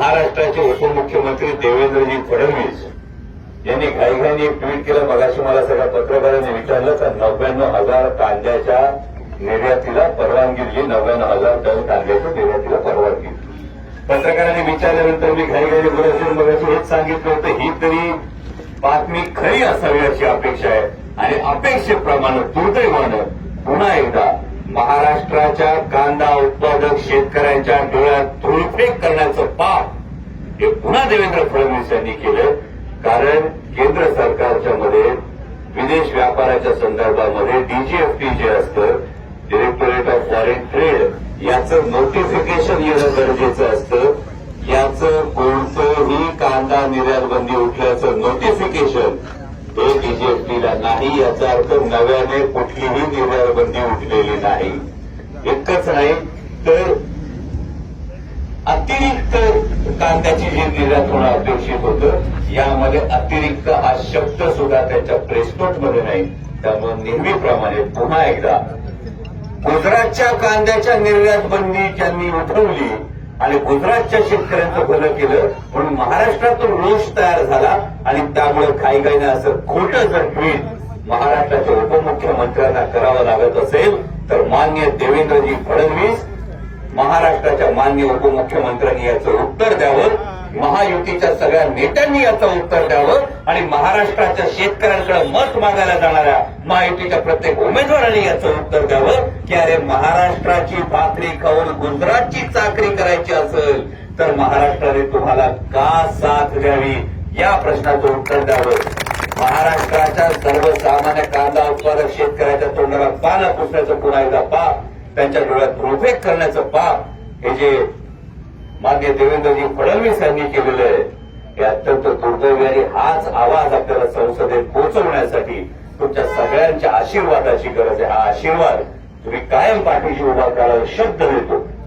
महाराष्ट्राचे उपमुख्यमंत्री देवेंद्रजी फडणवीस यांनी घाईघाईने एक ट्विट केलं. मगाशी मला सगळ्या पत्रकारांनी विचारलं तर नव्याण्णव हजार कांद्याच्या निर्यातीला परवानगी दिली. नव्याण्णव हजार टन कांद्याच्या निर्यातीला परवानगी पत्रकारांनी विचारल्यानंतर मी घाईघाईने बोलत असेल मगाशी हेच सांगितलं होतं ही तरी बातमी खरी असावी अशी अपेक्षा आहे आणि अपेक्षेप्रमाणे दुर्दैवानं पुन्हा एकदा महाराष्ट्राच्या कांदा उत्पादक शेतकऱ्यांच्या डोळ्यात धुळफेक करण्याचं पाप हे पुन्हा देवेंद्र फडणवीस यांनी केलं. कारण केंद्र सरकारच्या मध्ये विदेश व्यापाराच्या संदर्भामध्ये डीजीएफटी जे असतं डिरेक्टोरेट ऑफ फॉरेन ट्रेड याचं नोटिफिकेशन येणं गरजेचं असतं. याचं कोणतंही कांदा निर्यात बंदी उठल्याचं नोटिफिकेशन हे डीजीएफटीला नाही. याचा अर्थ नव्याने कुठलीही निर्यात बंदी उठलेली नाही. इतकंच नाही तर अतिरिक्त कांद्याची जी निर्यात होणं अपेक्षित होतं. यामध्ये अतिरिक्त हा शब्द सुद्धा त्याच्या प्रेसनोटमध्ये नाही. त्यामुळे नेहमीप्रमाणे पुन्हा एकदा गुजरातच्या कांद्याच्या निर्यात बंदी ज्यांनी उठवली आणि गुजरातच्या शेतकऱ्यांचं भलं केलं. म्हणून महाराष्ट्रातून रोष तयार झाला आणि त्यामुळे काही काही असं खोटं जर ट्विट महाराष्ट्राच्या उपमुख्यमंत्र्यांना करावं लागत असेल तर मान्य देवेंद्रजी फडणवीस महाराष्ट्राच्या मान्य उपमुख्यमंत्र्यांनी याचं उत्तर द्यावं महायुतीच्या सगळ्या नेत्यांनी याचं उत्तर द्यावं आणि महाराष्ट्राच्या शेतकऱ्यांकडे मत मागायला जाणाऱ्या महायुतीच्या प्रत्येक उमेदवारांनी याचं उत्तर द्यावं की अरे महाराष्ट्राची भाकरी खाऊन गुजरातची चाकरी करायची असेल तर महाराष्ट्राने तुम्हाला का साथ द्यावी? या प्रश्नाचं उत्तर द्यावं. महाराष्ट्राच्या सर्वसामान्य कांदा उत्पादक शेतकऱ्याच्या तोंडाला पानं पुसण्याचं पुन्हा एकदा पा. त्यांच्या डोळ्यात धुळफेक करण्याचं पाप हे जे मान्य देवेंद्रजी फडणवीस यांनी केलेलं आहे हे अत्यंत दुर्दैवी आणि हाच आवाज आपल्याला संसदेत पोहोचवण्यासाठी तुमच्या सगळ्यांच्या आशीर्वादाची गरज आहे. हा आशीर्वाद तुम्ही कायम पाठीशी उभा करायला शब्द देतो.